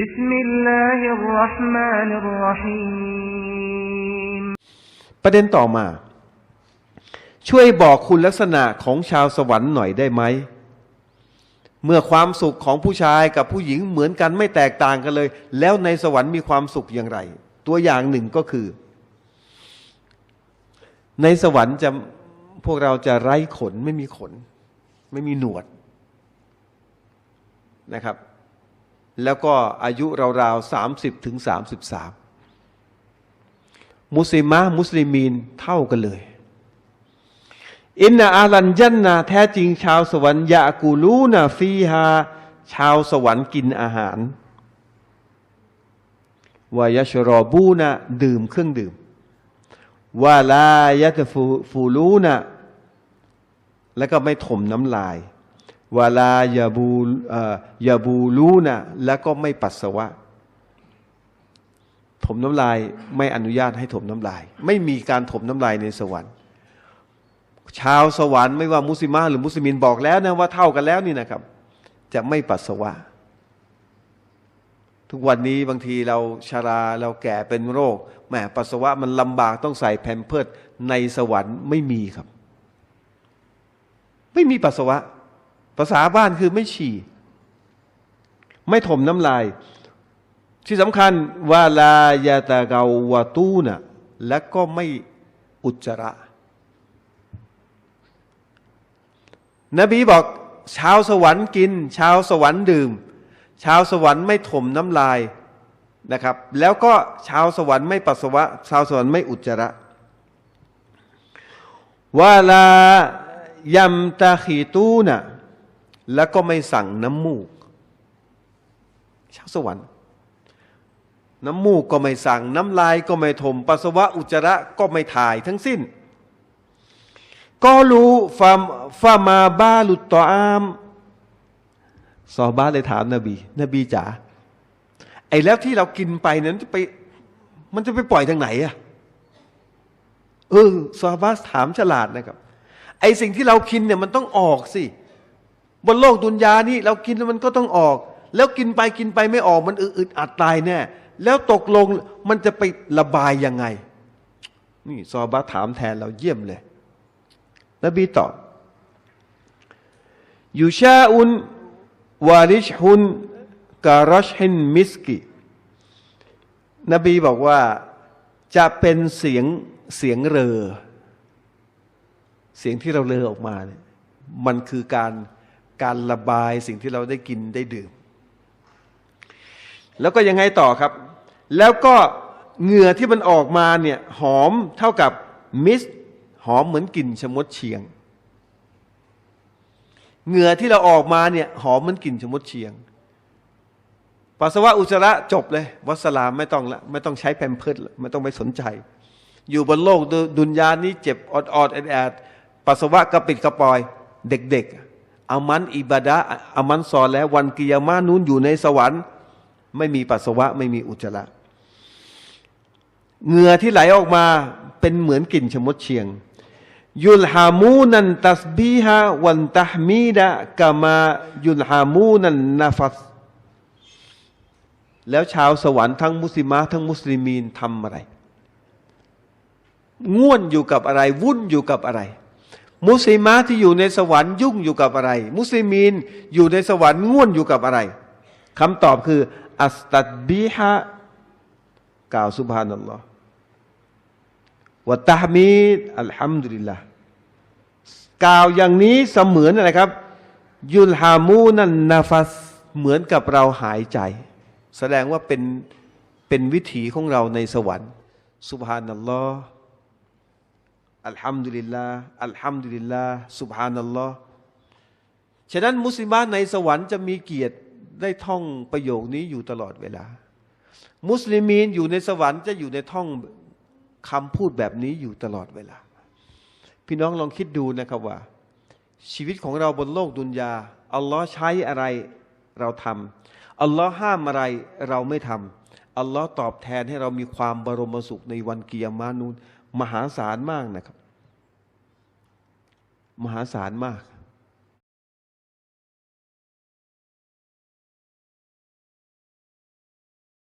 بسم الله الرحمن الرحيم ประเด็นต่อมา ช่วยบอกคุณลักษณะของชาวสวรรค์หน่อยได้ไหม เมื่อความสุขของผู้ชายกับผู้หญิงเหมือนกันไม่แตกต่างกันเลย แล้วในสวรรค์มีความสุขอย่างไร ตัวอย่างหนึ่งก็คือ ในสวรรค์จะพวกเราจะไร้ขนไม่มีขน ไม่มีหนวดนะครับ แล้วก็อายุราวๆสามสิบถึงสามสิบสามมุสลิมะมุสลิมีนเท่ากันเลย อินนาอาลันยันนาแท้จริงชาวสวรรค์ยากูลูนาฟีฮาชาวสวรรค์กินอาหารวายชรอบูนะดื่มเครื่องดื่มวาลายะตฟูฟูลูนะแล้วก็ไม่ถมน้ำลาย วลายาบูยาบูลูนะแล้วก็ไม่ปัสสาวะ ถมน้ำลายไม่อนุญาตให้ถมน้ำลาย ไม่มีการถมน้ำลายในสวรรค์ ชาวสวรรค์ไม่ว่ามุสลิมหรือมุสลิมบอกแล้วนะว่าเท่ากันแล้วนี่นะครับ จะไม่ปัสสาวะ ทุกวันนี้บางทีเราชาราเราแก่เป็นโรคแหมปัสสาวะมันลำบากต้องใส่แพมเพิดในสวรรค์ไม่มีครับ ไม่มีปัสสาวะ ภาษาบ้านคือไม่ฉี่ ไม่ถมน้ำลาย ที่สำคัญวาลายาตาเกาวาตูนะและก็ไม่อุจจาระ นบีบอก ชาวสวรรค์กิน ชาวสวรรค์ดื่ม ชาวสวรรค์ไม่ถมน้ำลายนะครับ แล้วก็ชาวสวรรค์ไม่ปัสสาวะ ชาวสวรรค์ไม่อุจจาระวาลายัมตาขีตูนะ แล้วก็ไม่สั่งน้ำมูก ชาวสวรรค์ น้ำมูกก็ไม่สั่ง น้ำลายก็ไม่ถม ปัสสาวะอุจจาระก็ไม่ถ่ายทั้งสิ้น ก็รู้ฟามฟามาบาลุตตออามซอบ้าเลยถามนบี นบีจ๋าไอ้แล้วที่เรากินไปนั้นจะไป มันจะไปปล่อยทางไหนอะเออซอบ้าถามฉลาดนะครับ ไอ้สิ่งที่เรากินเนี่ยมันต้องออกสิ บนโลกดุนยานี่เรากินแล้วมันก็ต้องออก แล้วกินไปกินไปไม่ออกมันอึดอัดตายแน่แล้วตกลงมันจะไประบายยังไง นี่ซอบาถามแทนเราเยี่ยมเลย นบีตอบยูชาอุนวาริชฮุนการชฮินมิสกิ นบีบอกว่าจะเป็นเสียงเสียงเรอ เสียงที่เราเลอออกมาเนี่ยมันคือการ การระบายสิ่งที่เราได้กินได้ดื่ม แล้วก็ยังไงต่อครับ แล้วก็เหงื่อที่มันออกมาเนี่ยหอมเท่ากับมิสหอมเหมือนกลิ่นชมดเชียง เหงื่อที่เราออกมาเนี่ยหอมเหมือนกลิ่นชมดเชียงปัสสาวะอุจจาระจบเลย วัสลามไม่ต้องละไม่ต้องใช้แพมเพิร์ดไม่ต้องไปสนใจ อยู่บนโลกดุดนยานี้เจ็บอดอดแอดแอดปัสสาวะกระปิดกระปอย เด็กๆ อามันอิบาดะอามันซอแล้ววันกิยามานู้นอยู่ในสวรรค์ ไม่มีปัสสาวะไม่มีอุจจาระเหงื่อที่ไหลออกมาเป็นเหมือนกลิ่นชมดเชียง ยุลฮามูนันตัสบีฮะวันตหมีดะกามายุลฮามูนันนาฟัสแล้วชาวสวรรค์ทั้งมุสลิมะทั้งมุสลิมีนทำอะไร ง่วนอยู่กับอะไร วุ่นอยู่กับอะไร มุสลิมะที่อยู่ในสวรรค์ยุ่งอยู่กับอะไร มุสลิมีนอยู่ในสวรรค์ง่วนอยู่กับอะไรคำตอบคือ อัสตัดบีฮะกล่าวสุบฮานัลลอฮ์วะตามีดอัลฮัมดุลิลละกล่าวอย่างนี้เสมือนอะไรครับ ยุลฮามูนันนาฟัสเหมือนกับเราหายใจ แสดงว่าเป็นเป็นวิถีของเราในสวรรค์สุบฮานัลลอฮ์ อัลฮัมดุลิลลาอัลฮัมดุลิลลาสุบฮานัลลอฮ์ฉะนั้นมุสลิมในสวรรค์จะมีเกียรติได้ท่องประโยคนี้อยู่ตลอดเวลา มุสลิมีนอยู่ในสวรรค์จะอยู่ในท่องคำพูดแบบนี้อยู่ตลอดเวลา พี่น้องลองคิดดูนะครับว่า ชีวิตของเราบนโลกดุนยาอัลลอฮ์ใช้อะไรเราทำอัลลอฮ์ห้ามอะไรเราไม่ทำอัลลอฮ์ตอบแทนให้เรามีความบรมสุขในวันกิยามานูน มหาศาลมากนะครับ มหาศาลมาก